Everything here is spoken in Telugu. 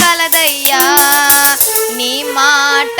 గలదయ్యా నీ మాట